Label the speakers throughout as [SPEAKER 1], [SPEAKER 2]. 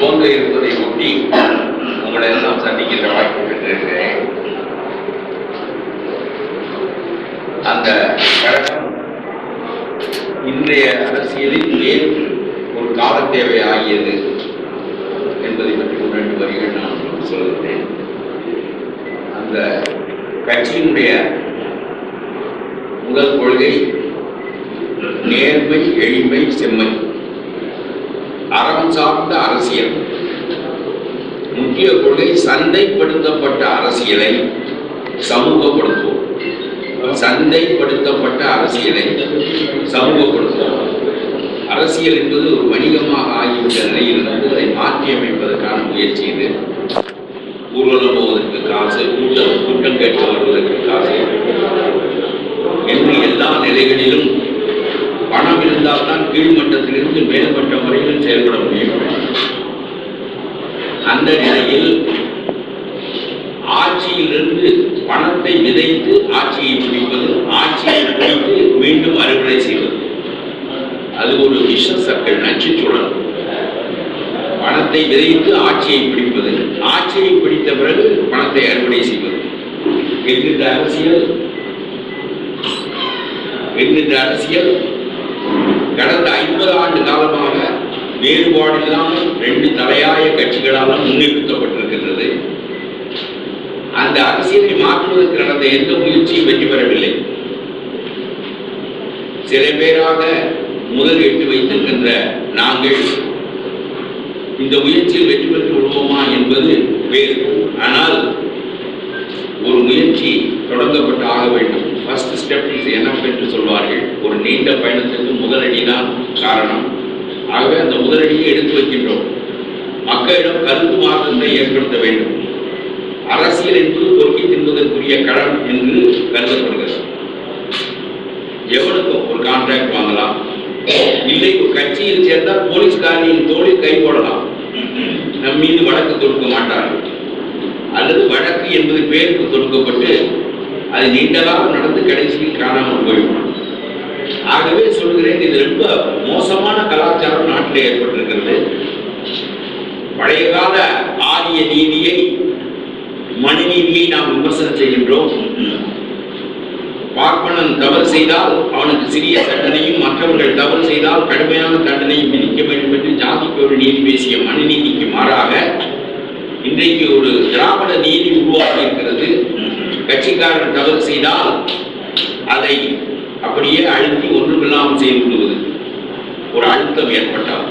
[SPEAKER 1] துவங்க இருப்பதை ஒட்டி உங்களை எல்லாம் சந்திக்கின்ற வாய்ப்பு பெற்றிருக்கிறேன். அந்த கழகம் இன்றைய அரசியலில் ஏன் ஒரு கால தேவை ஆகியது என்பதை பற்றி ஒரு ரெண்டு வரிகள் நான் சொல்கிறேன் அந்த கட்சியினுடைய முதல் கொள்கை நேர்மை எளிமை செம்மை. அறம் சார்ந்த அரசியல். முக்கிய கொள்கை சந்தைப்படுத்தப்பட்ட அரசியலை சமூகப்படுத்துவோம். சந்தைப்படுத்தப்பட்ட அரசியலை சமூகப்படுத்துவோம். அரசியல் என்பது ஒரு வணிகமாக ஆகிவிட்ட நிலையிலிருந்து அதை மாற்றி அமைப்பதற்கான முயற்சி இது. ஊர்வலம் போவதற்கு காசு கூட்டம் கூட்டம் கேட்டு வருவதற்கு காசு. என்று எல்லா நிலைகளிலும் பணம் இருந்தால்தான் கீழ்மட்டத்திலிருந்து மேல்மட்ட முறையில் செயல்பட முடியும். அந்த நிலையில் ஆட்சியிலிருந்து பணத்தை விதைத்து ஆட்சியை பிடிப்பது ஆட்சியை பிடித்து மீண்டும் அறுவடை செய்வது. அது ஒரு விஷ சக்கள் நச்சு சுழல். பணத்தை விதைத்து ஆட்சியை பிடிப்பது. ஆட்சியை பிடித்த பிறகு பணத்தை அறுவடை செய்வது. என்கின்ற அரசியல். என்கின்ற அரசியல். கடந்த ஐம்பது ஆண்டு காலமாக வேறுபாடு இல்லாமல் ரெண்டு தலையாய கட்சிகளால் முன்னிறுத்தப்பட்டிருக்கின்றது அந்த அரசியலை மாற்றுவதற்கு நடந்த எந்த முயற்சியும் வெற்றி பெறவில்லை. சில பேராக முதல் எட்டு வைத்திருக்கின்ற நாங்கள் இந்த முயற்சியில் வெற்றி பெற்று விடுவோமா என்பது வேறு. ஆனால் ஒரு முயற்சி தொடங்கப்பட்டு ஆக வேண்டும். ஃபர்ஸ்ட் ஸ்டெப் இஸ் என்று சொல்வார்கள். ஒரு நீண்ட பயணத்திற்கு முதலடி தான் காரணம். ஆகவே அந்த முதலடியை எடுத்து வைக்கின்றோம். மக்களிடம் கருத்து மாற்றத்தை ஏற்படுத்த வேண்டும். அரசியல் என்பது பொறுக்கி தின்பதற்குரிய களம் என்று கருதப்படுகிறது. எவனுக்கும் ஒரு கான்ட்ராக்ட் வாங்கலாம்? இல்லை ஒரு கட்சியில் சேர்ந்தால் போலீஸ்காரனின் தோளில் கை போடலாம். நம் மீது வழக்கு தொடுக்க மாட்டார்கள். அல்லது வழக்கு என்பது பேருக்கு தொடுக்கப்பட்டு அது நீண்டதாக நடந்து கடைசியில் காணாமல் போயிடும்? ஆகவே சொல்கிறேன் இது ரொம்ப மோசமான கலாச்சாரம் நாட்டில் ஏற்பட்டிருக்கிறது. பழைய கால ஆரிய நீதியை மனுநீதியை நாம் விமர்சனம் செய்கின்றோம். பார்ப்பனன் தவறு செய்தால் அவனுக்கு சிறிய தண்டனையும் மற்றவர்கள் தவறு செய்தால் கடுமையான தண்டனையும் விதிக்க வேண்டும் என்று ஜாதிக்கு ஒரு நீதி பேசிய மனுநீதிக்கு மாறாக இன்றைக்கு ஒரு திராவிட நீதி உருவாகி இருக்கிறது. கட்சிக்காரன் தவறு செய்தால் அதை அப்படியே அழுத்தி ஒன்றுமில்லாமல் செய்து விடுவது ஒரு அழுத்தம் ஏற்பட்டால்.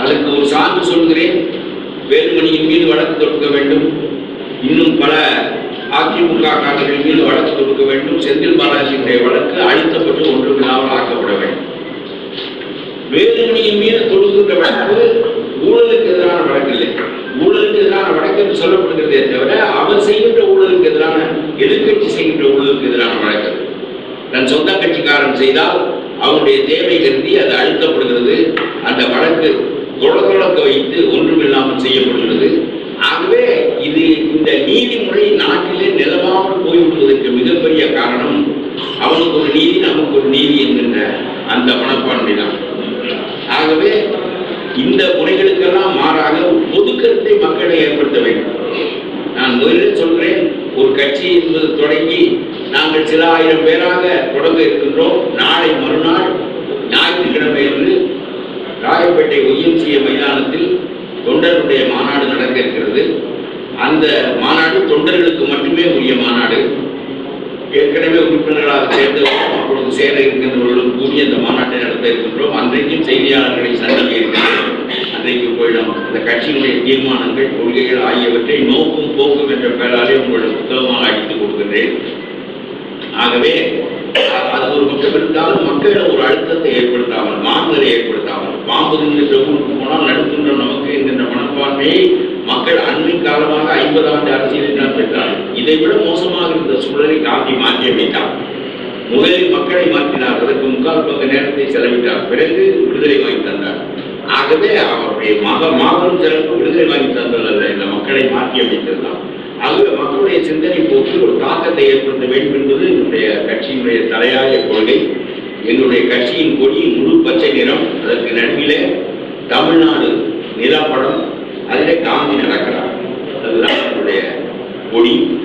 [SPEAKER 1] அதற்கு ஒரு சான்று சொல்கிறேன். வேலுமணியின் மீது வழக்கு தொடுக்க வேண்டும். இன்னும் பல அதிமுக காரர்கள் மீது வழக்கு தொடுக்க வேண்டும். செந்தில் பாலாஜியுடைய வழக்கு அழுத்தப்பட்டு ஒன்றுமில்லாமல் ஆக்கப்பட வேண்டும். வேலுமணியின் மீது தொடுக்கின்ற வழக்கு ஊழலுக்கு எதிரான வழக்கு இல்லை. ஊழலுக்கு எதிரான வழக்கு என்று சொல்லப்படுகிறதே தவிர அவர் செய்கின்ற ஊழல் எதிரான எதிர்கட்சி செய்கின்ற எதிரான வழக்கு. தன் சொந்த கட்சிக்காரன் செய்தால் அவனுடைய தேவை கருதி அது அழுத்தப்படுகிறது. அந்த வழக்கு தொடக்க வைத்து ஒன்றுமில்லாமல் செய்யப்படுகிறது. ஆகவே இது இந்த நீதிமுறை நாட்டிலே நிலவாமல் போய்விடுவதற்கு மிகப்பெரிய காரணம் அவனுக்கு ஒரு நீதி நமக்கு ஒரு நீதி என்கின்ற அந்த மனப்பான்மை தான். ஆகவே இந்த முறைகளுக்கெல்லாம் மாறாக ஒரு பொது மக்களை ஏற்படுத்த வேண்டும். நான் முதலில் சொல்றேன் ஒரு கட்சி என்பது தொடங்கி நாங்கள் சில ஆயிரம் பேராக தொடங்க இருக்கின்றோம். நாளை மறுநாள் ஞாயிற்றுக்கிழமை என்று ராயப்பேட்டை ஒய்எம்சிஏ மைதானத்தில் தொண்டர்களுடைய மாநாடு நடக்க இருக்கிறது. அந்த மாநாடு தொண்டர்களுக்கு மட்டுமே உரிய மாநாடு. ஏற்கனவே உறுப்பினர்களாக சேர்ந்தவர்களும் அப்பொழுது சேர இருக்கின்றவர்களும் கூடி அந்த மாநாட்டை நடத்த இருக்கின்றோம். அன்றைக்கும் செய்தியாளர்களை சந்திக்க இருக்கின்றோம். அன்றைக்கு போயிடும் இந்த கட்சியினுடைய தீர்மானங்கள் கொள்கைகள் ஆகியவற்றை நோக்கும் போக்கும் என்ற பெயராலே உங்களுடைய புத்தகமாக அடித்துக் கொடுக்கிறேன் ஆகவே அது ஒரு பக்கம் இருந்தாலும் மக்களிடம் ஒரு அழுத்தத்தை ஏற்படுத்தாமல் மாறுதலை ஏற்படுத்தாமல் பாம்பு நின்று ஊருக்கு போனால் நடத்துகின்ற நமக்கு என்கின்ற மனப்பான்மையை மக்கள் அண்மை காலமாக ஐம்பது ஆண்டு அரசியலில் தான் இதை விட மோசமாக இருந்த சூழலை காந்தி மாற்றி அமைத்தார். முதலில் மக்களை மாற்றினார். அதற்கு முக்கால் பங்கு நேரத்தை செலவிட்டார். பிறகு விடுதலை வாங்கி தந்தார். ஆகவே அவருடைய மக மாபெரும் சிறப்பு விடுதலை வாங்கி தந்துள்ளது இந்த மக்களை மாற்றி அமைத்ததுதான் ஆக ஆகவே மக்களுடைய சிந்தனை போக்கு ஒரு தாக்கத்தை ஏற்படுத்த வேண்டும் என்பது என்னுடைய கட்சியினுடைய தலையாய கொள்கை. என்னுடைய கட்சியின் கொடியின் முழு பச்சை நிறம் அதற்கு நடுவிலே தமிழ்நாடு நிலப்படம் அதிலே காந்தி நடக்கிறார். அதுதான் என்னுடைய கொடி.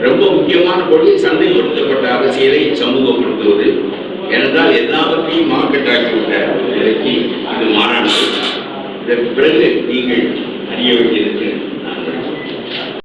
[SPEAKER 1] ரொம்ப முக்கியமான கொள்கை சந்தைப்படுத்தப்பட்ட அரசியலை சமூகப்படுத்துவது ஏனென்றால் எல்லாவற்றையும் மார்க்கெட் ஆக்கிவிட்ட இதற்கு பிறகு நீங்கள் அறிய வேண்டியிருக்கிறது